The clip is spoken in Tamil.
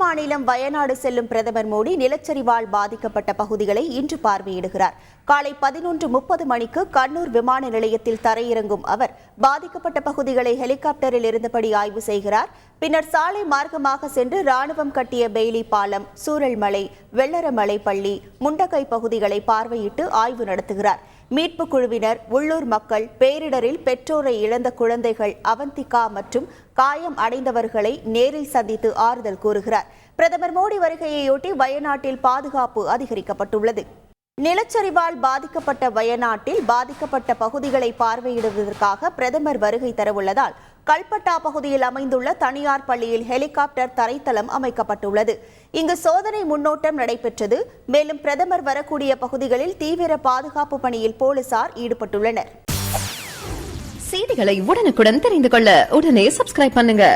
மாநிலம் வயநாடு செல்லும் பிரதமர் மோடி நிலச்சரிவால் பாதிக்கப்பட்ட பகுதிகளை இன்று பார்வையிடுகிறார். காலை பதினொன்று முப்பது மணிக்கு கண்ணூர் விமான நிலையத்தில் தரையிறங்கும் அவர் பாதிக்கப்பட்ட பகுதிகளை ஹெலிகாப்டரில் இருந்தபடி ஆய்வு செய்கிறார். பின்னர் சாலை மார்க்கமாக சென்று ராணுவம் கட்டிய பெய்லி பாலம் சூரல்மலை வெள்ளரமலை பள்ளி முண்டகை பகுதிகளை பார்வையிட்டு ஆய்வு நடத்துகிறார். மீட்பு குழுவினர் உள்ளூர் மக்கள் பேரிடரில் பெற்றோரை இழந்த குழந்தைகள் அவந்திகா மற்றும் காயம் அடைந்தவர்களை நேரில் சந்தித்து ஆறுதல் கூறுகிறார். பிரதமர் மோடி வருகையையொட்டி வயநாட்டில் பாதுகாப்பு அதிகரிக்கப்பட்டுள்ளது. நிலச்சரிவால் பாதிக்கப்பட்ட வயநாட்டில் பாதிக்கப்பட்ட பகுதிகளை பார்வையிடுவதற்காக பிரதமர் வருகை தரவுள்ளதால் கல்பட்டா பகுதியில் அமைந்துள்ள தனியார் பள்ளியில் ஹெலிகாப்டர் தரைத்தளம் அமைக்கப்பட்டுள்ளது. இங்கு சோதனை முன்னோட்டம் நடைபெற்றது. மேலும் பிரதமர் வரக்கூடிய பகுதிகளில் தீவிர பாதுகாப்பு பணியில் போலீசார் ஈடுபட்டுள்ளனர். செய்திகளை உடனுக்குடன் தெரிந்து கொள்ள உடனே சப்ஸ்கிரைப் பண்ணுங்க.